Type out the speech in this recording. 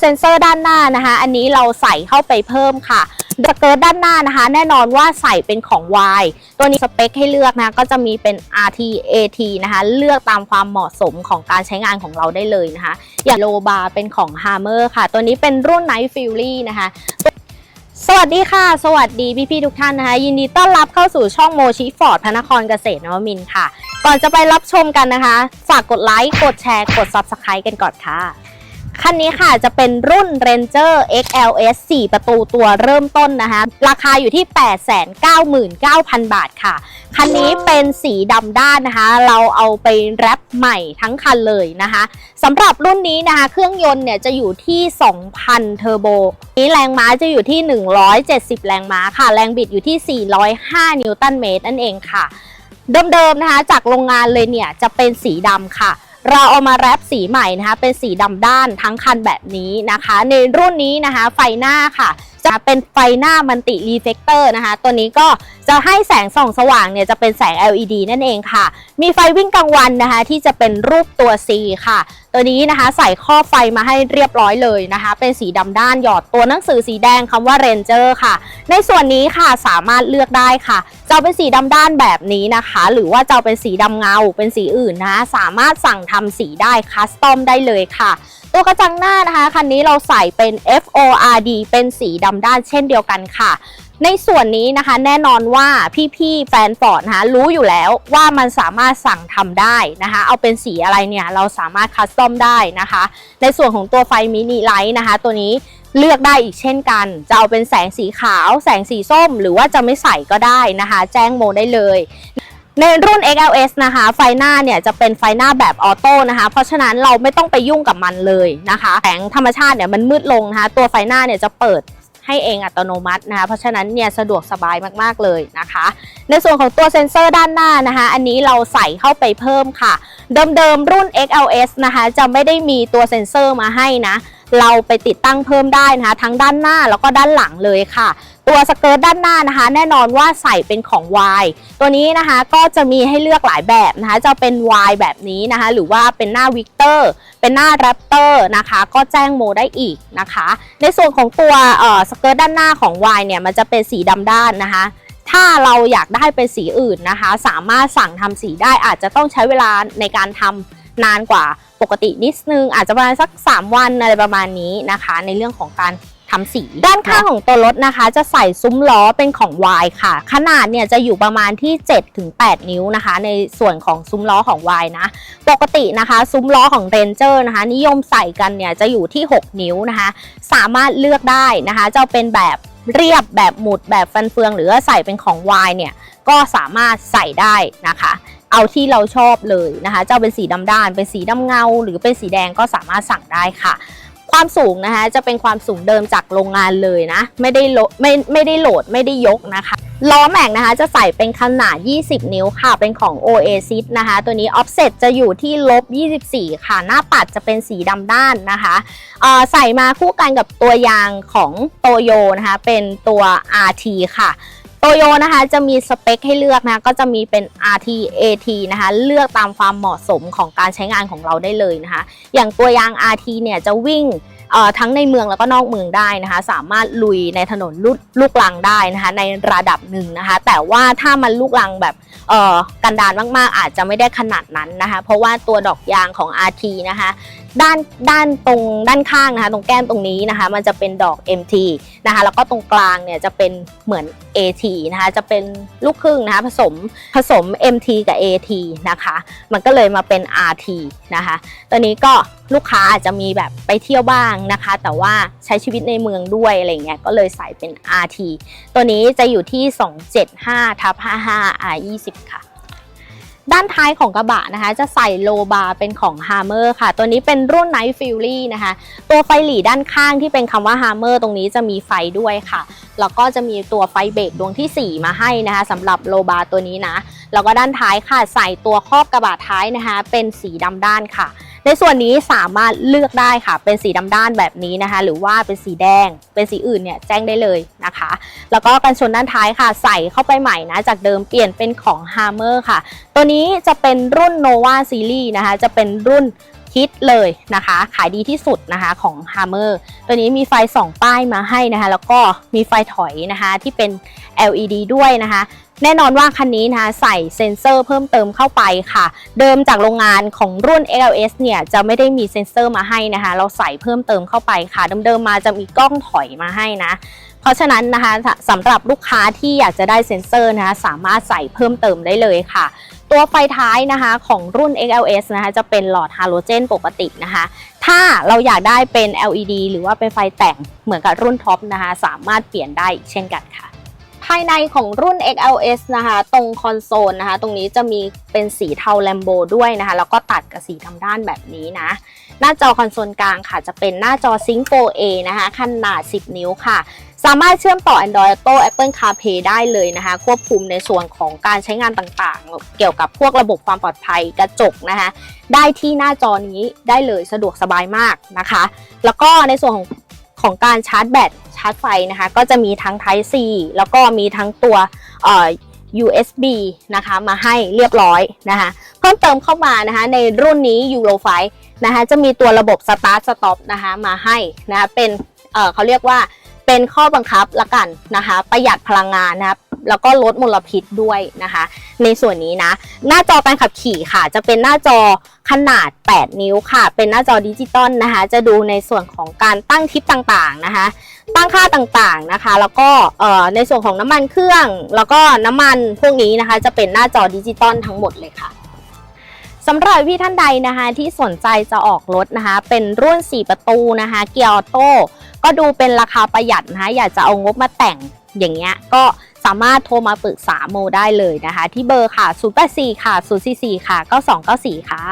เซ็นเซอร์ด้านหน้านะคะ อันนี้เราใส่เข้าไปเพิ่มค่ะสเกิร์ตด้านหน้านะคะ แน่นอนว่าใส่เป็นของ Y ตัวนี้สเปคให้เลือกนะ ก็จะมีเป็น RT AT นะคะ เลือกตามความเหมาะสมของการใช้งานของเราได้เลยนะคะ อย่างโลบาเป็นของ Hammer ค่ะ ตัวนี้เป็นรุ่น Night Fury นะคะสวัสดีค่ะ สวัสดีพี่ๆทุกท่านนะคะ ยินดีต้อนรับเข้าสู่ช่องโมชิฟอร์ดพระนครเกษตรนวมินท์ค่ะ ก่อนจะไปรับชมกันนะคะ ฝากกดไลค์ กดแชร์ กด Subscribe กันก่อนค่ะ คันนี้ค่ะจะเป็นรุ่น Ranger XLS 4 ประตูตัวเริ่มต้นนะคะ ราคาอยู่ที่ 899,000 บาทค่ะ คันนี้เป็นสีดำด้านนะคะ เราเอาไปแรปใหม่ทั้งคันเลยนะคะสำหรับรุ่นนี้นะคะ เครื่องยนต์เนี่ยจะอยู่ที่ 2,000 เทอร์โบ นี้แรงม้าจะอยู่ที่ 170 แรงม้าค่ะ แรงบิดอยู่ที่ 405 นิวตันเมตรนั่นเองค่ะ เดิมๆนะคะ จากโรงงานเลยเนี่ยจะเป็นสีดำค่ะ เราเอามาแรปสีใหม่นะคะ เป็นสีดำด้านทั้งคันแบบนี้นะคะ ในรุ่นนี้นะคะ ไฟหน้าค่ะ จะเป็นไฟหน้ามันติรีเฟกเตอร์นะคะ ตัวนี้ก็จะให้แสงส่องสว่างเนี่ยจะเป็นแสง LED นั่นเองค่ะ มีไฟวิ่งกลางวันนะคะที่จะเป็นรูปตัว C ค่ะ ตัวนี้นะคะใส่ข้อไฟมาให้เรียบร้อยเลยนะคะ เป็นสีดำด้านหยอดตัวหนังสือสีแดงคำว่า Ranger ค่ะ ในส่วนนี้ค่ะสามารถเลือกได้ค่ะ จะเป็นสีดำด้านแบบนี้นะคะ หรือว่าจะเอาเป็นสีดำเงาเป็นสีอื่นนะ สามารถสั่งทำสีได้คัสตอมได้เลยค่ะ ตัวกระจังหน้านะคะ คันนี้เราใส่เป็น FORD เป็นสีดำด้านเช่นเดียวกันค่ะ ในส่วนนี้นะคะแน่นอนว่าพี่ๆแฟนฟอร์ดนะคะรู้อยู่แล้วว่ามันสามารถสั่งทำได้นะคะ เอาเป็นสีอะไรเนี่ยเราสามารถคัสตอมได้นะคะ ในส่วนของตัวไฟมินิไลท์นะคะ ตัวนี้เลือกได้อีกเช่นกัน จะเอาเป็นแสงสีขาว แสงสีส้ม หรือว่าจะไม่ใส่ก็ได้นะคะ แจ้งโมได้เลย ในรุ่น XLS นะคะ ไฟหน้าเนี่ยจะเป็นไฟหน้าแบบออโต้นะคะ เพราะฉะนั้นเราไม่ต้องไปยุ่งกับมันเลยนะคะแสงธรรมชาติเนี่ยมันมืดลงนะคะ ตัวไฟหน้าเนี่ยจะเปิดให้เองอัตโนมัตินะคะ เพราะฉะนั้นเนี่ยสะดวกสบายมากๆเลยนะคะ ในส่วนของตัวเซ็นเซอร์ด้านหน้านะคะ อันนี้เราใส่เข้าไปเพิ่มค่ะ เดิมๆรุ่น XLS นะคะ จะไม่ได้มีตัวเซ็นเซอร์มาให้นะเราไปติดตั้งเพิ่มได้นะคะ ทั้งด้านหน้าแล้วก็ด้านหลังเลยค่ะ ตัวสเกิร์ตด้านหน้านะคะ แน่นอนว่าใส่เป็นของ Y ตัวนี้นะคะก็จะมีให้เลือกหลายแบบนะคะ จะเป็น Y แบบนี้นะคะ หรือว่าเป็นหน้าวิกเตอร์เป็นหน้าแรปเตอร์นะคะ ก็แจ้งโมได้อีกนะคะ ในส่วนของตัวสเกิร์ตด้านหน้าของ Y เนี่ยมันจะเป็นสีดำด้านนะคะถ้าเราอยากได้เป็นสีอื่นนะคะ สามารถสั่งทำสีได้อาจจะต้องใช้เวลาในการทำ นานกว่าปกตินิดนึง อาจจะประมาณสัก 3 วันอะไรประมาณนี้นะคะ ในเรื่องของการทำสี ด้านข้างของตัวรถนะคะ จะใส่ซุ้มล้อเป็นของ Y ค่ะ ขนาดเนี่ยจะอยู่ประมาณที่ 7-8 นิ้วนะคะ ในส่วนของซุ้มล้อของ Y นะ ปกตินะคะ ซุ้มล้อของ Ranger นะคะ นิยมใส่กันเนี่ยจะอยู่ที่ 6 นิ้วนะคะ สามารถเลือกได้นะคะจะเป็นแบบเรียบแบบหมุดแบบฟันเฟือง หรือว่าใส่เป็นของ Y เนี่ยก็สามารถใส่ได้นะคะ เอาที่เราชอบเลยนะคะจะเอาเป็นสีดำด้านเป็นสีดำเงา หรือเป็นสีแดงก็สามารถสั่งได้ค่ะ ความสูงนะคะจะเป็นความสูงเดิมจากโรงงานเลยนะ ไม่ได้โลดไม่ไม่ได้โหลดไม่ได้ยกนะคะล้อแม็กนะคะจะใส่เป็นขนาด 20 นิ้วค่ะ เป็นของ Oasis นะคะ ตัวนี้ offset จะอยู่ที่ลบ 24 ค่ะ หน้าปัดจะเป็นสีดำด้านนะคะเอ่อใส่มาคู่กันกับตัวยางของโตโยนะคะ เป็นตัว RT ค่ะ โตโยนะคะจะมีสเปคให้เลือกนะคะก็จะมีเป็น RT AT นะคะเลือกตามความเหมาะสมของการใช้งานของเราได้เลยนะคะ อย่างตัวยาง RT เนี่ยจะวิ่งทั้งในเมืองแล้วก็นอกเมืองได้นะคะ สามารถลุยในถนนลลูกลังได้นะคะในระดับหนึ่งนะคะ แต่ว่าถ้ามันลูกลังแบบกันดานมากๆ อาจจะไม่ได้ขนาดนั้นนะคะ เพราะว่าตัวดอกยางของ RT นะคะ ด้านด้านตรงด้านข้างนะคะ ตรงแก้มตรงนี้นะคะ มันจะเป็นดอก MT นะคะ แล้วก็ตรงกลางเนี่ยจะเป็นเหมือน AT นะคะ จะเป็นลูกครึ่งนะคะ ผสมผสม MT กับ AT นะคะ มันก็เลยมาเป็น RT นะคะ ตัวนี้ก็ลูกค้าอาจจะมีแบบไปเที่ยวบ้างนะคะ แต่ว่าใช้ชีวิตในเมืองด้วยอะไรเงี้ยก็เลยใส่เป็น RT ตัวนี้จะอยู่ที่ 275ทับ55 R20 ค่ะ ด้านท้ายของกระบะนะคะ จะใส่โลบาร์เป็นของ Hammer ค่ะ ตัวนี้เป็นรุ่น Night Fury นะคะ ตัวไฟหลีด้านข้างที่เป็นคำว่า Hammer ตรงนี้จะมีไฟด้วยค่ะ แล้วก็จะมีตัวไฟเบรกดวงทีสี่ 4 มาให้นะคะสำหรับโลบาร์ตัวนี้นะ แล้วก็ด้านท้ายค่ะใส่ตัวครอบกระบะท้ายนะคะ เป็นสีดำด้านค่ะ ในส่วนนี้สามารถเลือกได้ค่ะ เป็นสีดำด้านแบบนี้นะคะ หรือว่าเป็นสีแดง เป็นสีอื่นเนี่ยแจ้งได้เลยนะคะ แล้วก็กันชนด้านท้ายค่ะ ใส่เข้าไปใหม่นะ จากเดิมเปลี่ยนเป็นของ Hammer ค่ะ ตัวนี้จะเป็นรุ่น Nova Series นะคะ จะเป็นรุ่นฮิตเลยนะคะ ขายดีที่สุดนะคะของ Hammer ตัวนี้มีไฟ 2 ป้ายมาให้นะคะ แล้วก็มีไฟถอยนะคะที่เป็น LED ด้วยนะคะ แน่นอนว่าคันนี้นะคะใส่เซ็นเซอร์เพิ่มเติมเข้าไปค่ะ เดิมจากโรงงานของรุ่น XLS เนี่ยจะไม่ได้มีเซ็นเซอร์มาให้นะคะ เราใส่เพิ่มเติมเข้าไปค่ะ เดิมๆมาจะมีกล้องถอยมาให้นะ เพราะฉะนั้นนะคะสำหรับลูกค้าที่อยากจะได้เซ็นเซอร์นะคะสามารถใส่เพิ่มเติมได้เลยค่ะตัวไฟท้ายนะคะของรุ่น XLS นะคะจะเป็นหลอดฮาโลเจนปกตินะคะ ถ้าเราอยากได้เป็น LED หรือว่าเป็นไฟแต่งเหมือนกับรุ่นท็อปนะคะ สามารถเปลี่ยนได้อีกเช่นกันค่ะ ภายในของรุ่น XLS นะคะ ตรงคอนโซลนะคะ ตรงนี้จะมีเป็นสีเทาแลมโบด้วยนะคะ แล้วก็ตัดกับสีดำด้านแบบนี้นะ หน้าจอคอนโซลกลางค่ะ จะเป็นหน้าจอ Sync 4A นะคะ ขนาด 10 นิ้วค่ะ สามารถเชื่อมต่อ Android Auto Apple CarPlay ได้เลยนะคะ ควบคุมในส่วนของการใช้งานต่างๆ เกี่ยวกับพวกระบบความปลอดภัยกระจกนะคะ ได้ที่หน้าจอนี้ได้เลยสะดวกสบายมากนะคะ แล้วก็ในส่วนของ ของการชาร์จแบตชาร์จไฟนะคะ ก็จะมีทั้ง Type C แล้วก็มีทั้งตัวเอ่อ USB นะคะมาให้เรียบร้อยนะคะเพิ่มเติมเข้ามานะคะในรุ่นนี้ Euro 5นะคะจะมีตัวระบบ Start Stop นะคะมาให้นะคะเป็นเเขาเรียกว่าเป็นข้อบังคับละกันนะคะประหยัดพลังงานนะครับ แล้วก็ลดมลพิษด้วยนะคะ ในส่วนนี้นะ หน้าจอการขับขี่ค่ะ จะเป็นหน้าจอขนาด 8 นิ้วค่ะ เป็นหน้าจอดิจิตอลนะคะ จะดูในส่วนของการตั้งทิปต่างๆนะคะ ตั้งค่าต่างๆนะคะ แล้วก็เอ่อในส่วนของน้ำมันเครื่อง แล้วก็น้ำมันพวกนี้นะคะ จะเป็นหน้าจอดิจิตอลทั้งหมดเลยค่ะสำหรับพี่ท่านใดนะคะที่สนใจจะออกรถนะคะ เป็นรุ่น 4 ประตูนะคะเกียร์ออโต้ก็ดูเป็นราคาประหยัดนะคะอยากจะเอางบมาแต่งอย่างเงี้ยก็ สามารถโทรมาปรึกษาโมได้เลยนะคะ ที่เบอร์ค่ะ 084 ค่ะ 044 ค่ะ 9294 ค่ะ